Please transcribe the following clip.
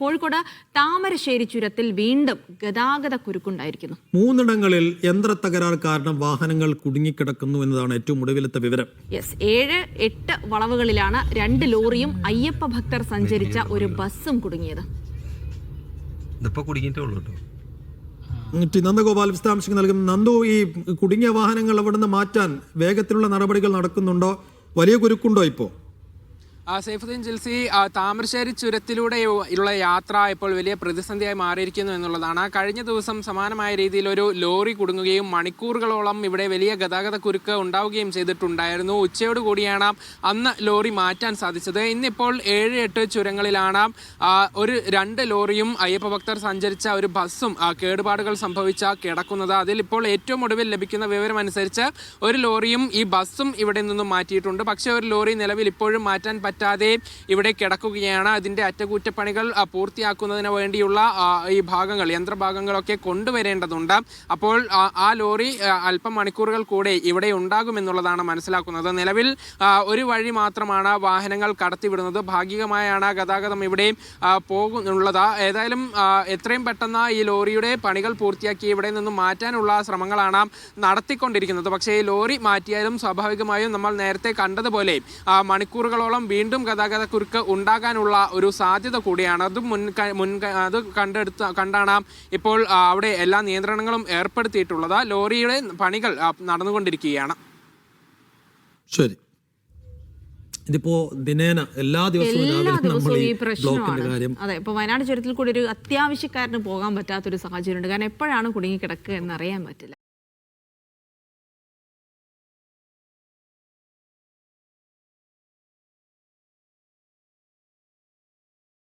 കോഴിക്കോട് താമരശ്ശേരി ചുരത്തിൽ വീണ്ടും ഗതാഗത കുരുക്കുണ്ടായിരിക്കുന്നു. മൂന്നിടങ്ങളിൽ യന്ത്ര തകരാർ കാരണം വാഹനങ്ങൾ കുടുങ്ങിക്കിടക്കുന്നു എന്നതാണ് ഏറ്റവും ഒടുവിലത്തെ വിവരം. യെസ് ഏഴ് എട്ട് വളവുകളിലാണ് രണ്ട് ലോറിയും അയ്യപ്പ ഭക്തർ സഞ്ചരിച്ച ഒരു ബസ്സും കുടുങ്ങിയത്. ടി നന്ദഗോപാൽ വിശദാംശങ്ങൾ നൽകും. നന്ദു ഈ കുടുങ്ങിയ വാഹനങ്ങൾ അവിടെ നിന്ന് മാറ്റാൻ വേഗത്തിലുള്ള നടപടികൾ നടക്കുന്നുണ്ടോ? വലിയ കുരുക്കുണ്ടോ ഇപ്പോൾ സൈഫുദ്ദീൻ ജിൽസി താമരശ്ശേരി ചുരത്തിലൂടെ ഉള്ള യാത്ര ഇപ്പോൾ വലിയ പ്രതിസന്ധിയായി മാറിയിരിക്കുന്നു എന്നുള്ളതാണ്. കഴിഞ്ഞ ദിവസം സമാനമായ രീതിയിൽ ഒരു ലോറി കുടുങ്ങുകയും മണിക്കൂറുകളോളം ഇവിടെ വലിയ ഗതാഗത കുരുക്ക് ഉണ്ടാവുകയും ചെയ്തിട്ടുണ്ടായിരുന്നു. ഉച്ചയോട് കൂടിയാണ് അന്ന് ലോറി മാറ്റാൻ സാധിച്ചത്. ഇന്നിപ്പോൾ ഏഴ് എട്ട് ചുരങ്ങളിലാണ് ഒരു രണ്ട് ലോറിയും അയ്യപ്പ ഭക്തർ സഞ്ചരിച്ച ഒരു ബസ്സും കേടുപാടുകൾ സംഭവിച്ച കിടക്കുന്നത്. അതിൽ ഇപ്പോൾ ഏറ്റവും ഒടുവിൽ ലഭിക്കുന്ന വിവരം അനുസരിച്ച് ഒരു ലോറിയും ഈ ബസ്സും ഇവിടെ നിന്നും മാറ്റിയിട്ടുണ്ട്. പക്ഷേ ഒരു ലോറി നിലവിൽ ഇപ്പോഴും മാറ്റാൻ പറ്റാതെ ഇവിടെ കിടക്കുകയാണ്. അതിന്റെ അറ്റകുറ്റപ്പണികൾ പൂർത്തിയാക്കുന്നതിന് വേണ്ടിയുള്ള ഈ ഭാഗങ്ങൾ യന്ത്രഭാഗങ്ങളൊക്കെ കൊണ്ടുവരേണ്ടതുണ്ട്. അപ്പോൾ ആ, ലോറി അല്പം മണിക്കൂറുകൾ കൂടെ ഇവിടെ ഉണ്ടാകുമെന്നുള്ളതാണ് മനസ്സിലാക്കുന്നത്. നിലവിൽ ഒരു വഴി മാത്രമാണ് വാഹനങ്ങൾ കടത്തിവിടുന്നത്. ഭാഗികമായാണ് ഗതാഗതം ഇവിടെ പോകുന്നുള്ളത്. ഏതായാലും എത്രയും പെട്ടെന്ന് ഈ ലോറിയുടെ പണികൾ പൂർത്തിയാക്കി ഇവിടെ നിന്ന് മാറ്റാനുള്ള ശ്രമങ്ങളാണ് നടത്തിക്കൊണ്ടിരിക്കുന്നത്. പക്ഷേ ഈ ലോറി മാറ്റിയാലും സ്വാഭാവികമായും നമ്മൾ നേരത്തെ കണ്ടതുപോലെ മണിക്കൂറുകളോളം വീണ്ടും ഗതാഗത കുരുക്ക് ഉണ്ടാകാനുള്ള ഒരു സാധ്യത കൂടിയാണ്. അത് മുൻ മുൻ അത് കണ്ടെടുത്ത കണ്ടാണ് ഇപ്പോൾ അവിടെ എല്ലാ നിയന്ത്രണങ്ങളും ഏർപ്പെടുത്തിയിട്ടുള്ളത്. ലോറിയുടെ പണികൾ നടന്നുകൊണ്ടിരിക്കുകയാണ്. ശരി. ഇതിപ്പോ ദിനേന എല്ലാ ദിവസവും എല്ലാ നമ്മൾ ദിവസവും ഈ ഈ പ്രശ്നമാണ്. കാര്യം അതെ ഇപ്പൊ വയനാട് ചുരത്തിൽ കൂടി ഒരു അത്യാവശ്യക്കാരന് പോകാൻ പറ്റാത്തൊരു സാഹചര്യമുണ്ട്. കാരണം എപ്പോഴാണ് കുടുങ്ങി കിടക്കുക എന്ന് അറിയാൻ പറ്റില്ല.